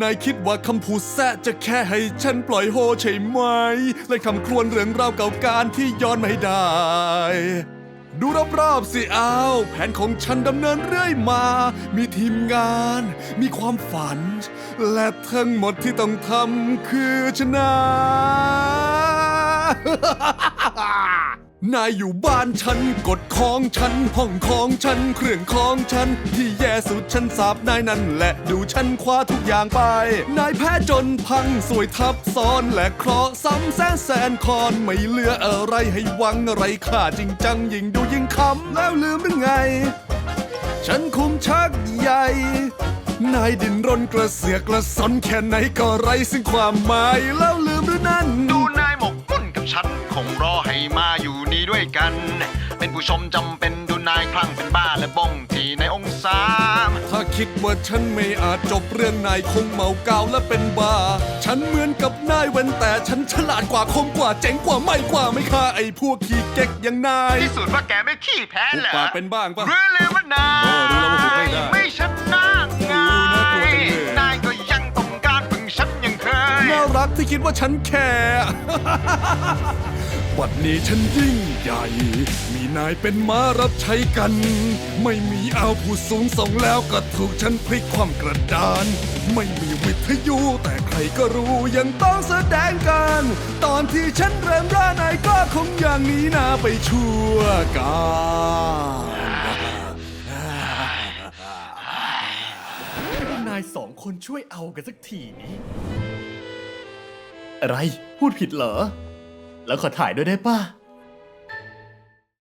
นายคิดว่าคำพูดแซะจะแค่ให้ฉันปล่อยโฮใช่ไหม และคำครวญเรื่องราวเก่าการที่ย้อนไม่ได้ ดูรอบๆสิอ้าว แผนของฉันดำเนินเรื่อยมา มีทีมงาน มีความฝัน และทั้งหมดที่ต้องทำคือชนะ นายอยู่บ้านฉันกดของฉัน ห้องของฉัน เครื่องของฉัน ที่แย่สุดฉันสาบนายนั่นแหละดูฉันคว้าทุกอย่างไป นายแพ้จนพังสวยทับซ้อนและเคราะห์ซ้ำแสนแสนคอนไม่เหลืออะไรให้หวังอะไรค่าจริงจังยิ่งดูยิ่งคำแล้วลืมหรือไง ฉันคุมชักใหญ่ นายดินรนกระเสือกกระสนแค่ไหนก็ไรซึ่งความหมายแล้วลืมหรือนั่น ดูนายหมกมุ่นกับฉันคงรอให้มา ด้วยกัน เป็นผู้ชมจำเป็นดูนายคลั่งเป็นบ้าและบ้องที่ในองศาถ้าคิดว่าฉันไม่อาจจบเรื่องนายคงเมากาวและเป็นบ้า ฉันเหมือนกับนายเว้นแต่ฉันฉลาดกว่าคมกว่าเจ๋งกว่าไม่กว่าไม่ฆ่าไอ้พวกขี้เก๊กอย่างนายพิสูจน์ว่าแกไม่ขี้แพ้เหรอปากเป็นบ้างปะหรือลืมว่านายเออรู้แล้วว่าผมไม่ได้ไม่ชนะไงโอ้น่ากลัวจังเลยนายก็ยังต้องการพึ่งฉันยังเคยน่ารักที่คิดว่าฉันแคร์ วันนี้ฉันยิ่งใหญ่ มีนายเป็นม้ารับใช้กัน ไม่มีเอาผู้สูงส่งแล้วก็ถูกฉันพลิกความกระดาน ไม่มีวิทยุแต่ใครก็รู้ยังต้องแสดงกัน ตอนที่ฉันเริ่มร่านายก็คงอย่างนี้นาไปชั่วกันนายสองคนช่วยเอากันสักทีนี้ อะไร พูดผิดเหรอ แล้วขอถ่ายด้วยได้ป่ะ